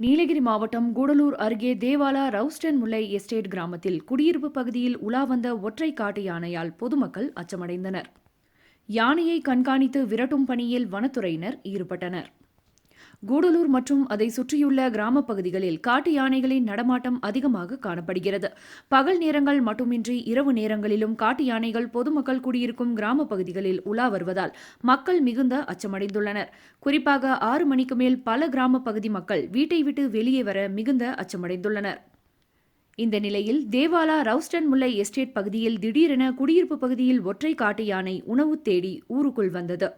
நீலகிரி மாவட்டம் கூடலூர் அருகே தேவாலா ரவுஸ்டன் முல்லை எஸ்டேட் கிராமத்தில் குடியிருப்பு பகுதியில் உலா வந்த ஒற்றை காட்டு யானையால் பொதுமக்கள் அச்சமடைந்தனர். யானையை கண்காணித்து விரட்டும் பணியில் வனத்துறையினர் ஈடுபட்டனர். கூடலூர் மற்றும் அதை சுற்றியுள்ள கிராமப் பகுதிகளில் காட்டு யானைகளின் நடமாட்டம் அதிகமாக காணப்படுகிறது. பகல் நேரங்கள் மட்டுமின்றி இரவு நேரங்களிலும் காட்டு யானைகள் பொதுமக்கள் குடியிருக்கும் கிராமப் பகுதிகளில் உலா வருவதால் மக்கள் மிகுந்த அச்சமடைந்துள்ளனர். குறிப்பாக ஆறு மணிக்கு மேல் பல கிராமப் பகுதி மக்கள் வீட்டை விட்டு வெளியே வர மிகுந்த அச்சமடைந்துள்ளனர். இந்த நிலையில் தேவாலா ரவுஸ்டன் முல்லை எஸ்டேட் பகுதியில் திடீரென குடியிருப்பு பகுதியில் ஒற்றை காட்டு யானை உணவு தேடி ஊருக்குள் வந்தது.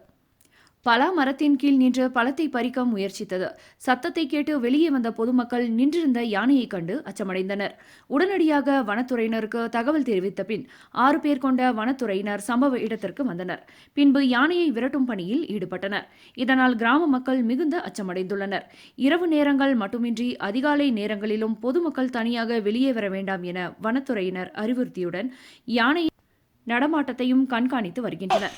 பலா மரத்தின் கீழ் நின்று பழத்தை பறிக்க முயற்சித்தது. சத்தத்தை கேட்டு வெளியே வந்த பொதுமக்கள் நின்றிருந்த யானையை கண்டு அச்சமடைந்தனர். உடனடியாக வனத்துறையினருக்கு தகவல் தெரிவித்த பின் ஆறு பேர் கொண்ட வனத்துறையினர் சம்பவ இடத்திற்கு வந்தனர். பின்பு யானையை விரட்டும் பணியில் ஈடுபட்டனர். இதனால் கிராம மக்கள் மிகுந்த அச்சமடைந்துள்ளனர். இரவு நேரங்கள் மட்டுமின்றி அதிகாலை நேரங்களிலும் பொதுமக்கள் தனியாக வெளியே வர வேண்டாம் என வனத்துறையினர் அறிவுறுத்தியுடன் யானை நடமாட்டத்தையும் கண்காணித்து வருகின்றனர்.